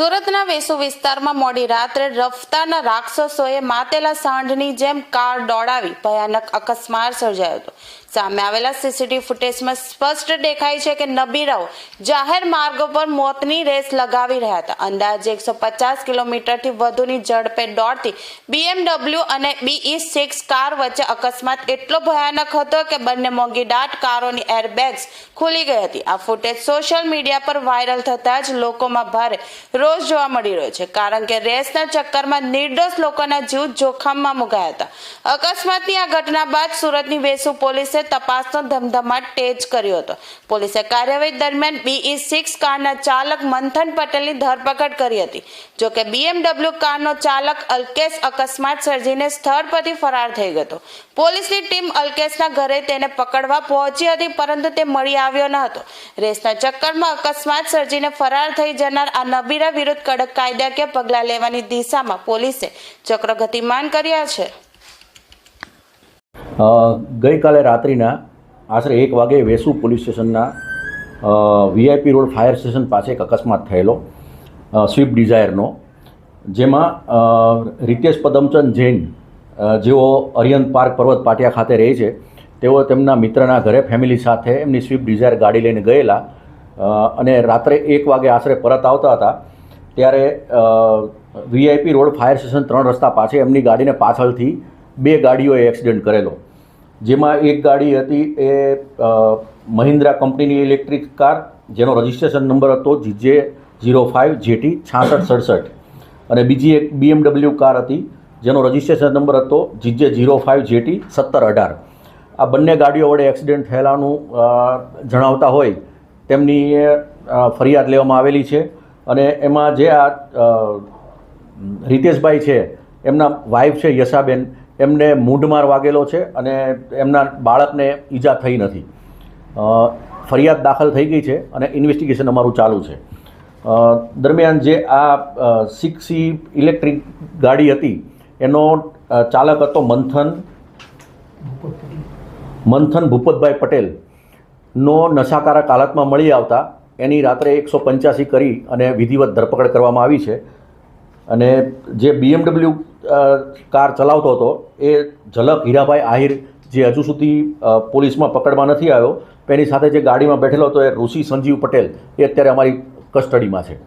સુરતના વેસુ વિસ્તારમાં મોડી રાત્રે રફતારના રાક્ષસોએ માતેલા સાંઢની જેમ કાર દોડાવી ભયાનક અકસ્માત સર્જાયો હતો. સામે આવેલા સીસીટીવી ફૂટેજમાં સ્પષ્ટ દેખાય છે કે નબીરાઓ જાહેર માર્ગો પર મોતની રેસ લગાવી રહ્યા હતા. અંદાજે એકસો પચાસ કિલોમીટરથી વધુની ઝડપે દોડતી બીએમડબલ્યુ અને બીઈ સિક્સ કાર વચ્ચે અકસ્માત એટલો ભયાનક હતો કે બંને મોંઘીદાટ કારોની એરબેગ્સ ખુલી ગઈ હતી. આ ફૂટેજ સોશિયલ મીડિયા પર વાયરલ થતાં જ લોકોમાં ભારે રોષ જોવા મળી રહ્યો છે, કારણ કે રેસના ચક્કરમાં નિર્દોષ લોકોના જીવ જોખમમાં મુકાયા હતા. અકસ્માતની આ ઘટના બાદ સુરતની વેસુ પોલીસે તપાસનો ધમધમાટ તેજ કર્યો હતો. પોલીસે કાર્યવાહી દરમિયાન બીઈ સિક્સ કારના ચાલક મંથન પટેલની ધરપકડ કરી હતી. જો કે બીએમડબલ્યુ કારનો ચાલક અલ્કેશ અકસ્માત સર્જીને સ્થળ પરથી ફરાર થઈ ગયો પોલીસની ટીમ અલ્કેશના ઘરે તેને પકડવા પહોંચી હતી, પરંતુ તે મળી આવ્યો ન હતો. રેસના ચક્કરમાં અકસ્માત સર્જીને ફરાર થઈ જનાર આ નબીરા વિરુદ્ધ કડક કાયદાકીય પગલાં લેવાની દિશામાં પોલીસે ચક્ર ગતિમાન કર્યા છે. ગઈકાલે રાત્રિના આશરે એક વાગે વેસુ પોલીસ સ્ટેશનના વીઆઈપી રોડ ફાયર સ્ટેશન પાસે એક અકસ્માત થયેલો સ્વિફ્ટ ડિઝાયરનો, જેમાં રિતેશ પદમચંદ જૈન જેઓ અરિયંત પાર્ક પર્વત પાટિયા ખાતે રહે છે, તેઓ તેમના મિત્રના ઘરે ફેમિલી સાથે એમની સ્વિફ્ટ ડિઝાયર ગાડી લઈને ગયેલા અને રાત્રે એક વાગે આશરે પરત આવતા હતા, ત્યારે વીઆઈપી રોડ ફાયર સ્ટેશન ત્રણ રસ્તા પાસે એમની ગાડીને પાછળથી બે ગાડીઓએ એક્સિડન્ટ કરેલો. જેમાં એક ગાડી હતી એ મહિન્દ્રા કંપનીની ઇલેક્ટ્રિક કાર, જેનો રજિસ્ટ્રેશન નંબર હતો G J zero five J T છાસઠ સડસઠ. અને બીજી એક બીએમડબલ્યુ કાર હતી, જેનો રજિસ્ટ્રેશન નંબર હતો G J zero five J T સત્તર અઢાર. આ બંને ગાડીઓ વડે એક્સિડન્ટ થયેલાનું જણાવતા હોય, તેમની ફરિયાદ લેવામાં આવેલી છે. અને એમાં જે આ રિતેશભાઈ છે, એમના વાઈફ છે યશાબેન. એમને મૂંઢમાર વાગેલો છે અને એમના બાળકને ઈજા થઈ નથી. ફરિયાદ દાખલ થઈ ગઈ છે અને ઇન્વેસ્ટિગેશન અમારું ચાલુ છે. દરમિયાન જે આ સિક્સી ઇલેક્ટ્રિક ગાડી હતી, એનો ચાલક હતો મંથન મંથન ભૂપતભાઈ પટેલનો નશાકારક હાલતમાં મળી આવતા, એની રાત્રે એકસો પંચ્યાસી કરી અને વિધિવત ધરપકડ કરવામાં આવી છે. અને જે બીએમડબલ્યુ કાર ચલાવતો હતો, એ ઝલક હીરાભાઈ આહિર જે હજુ સુધી પોલીસમાં પકડમાં નથી આવ્યો એની સાથે જે ગાડીમાં બેઠેલો હતો એ ઋષિ સંજીવ પટેલ, એ અત્યારે અમારી કસ્ટડીમાં છે.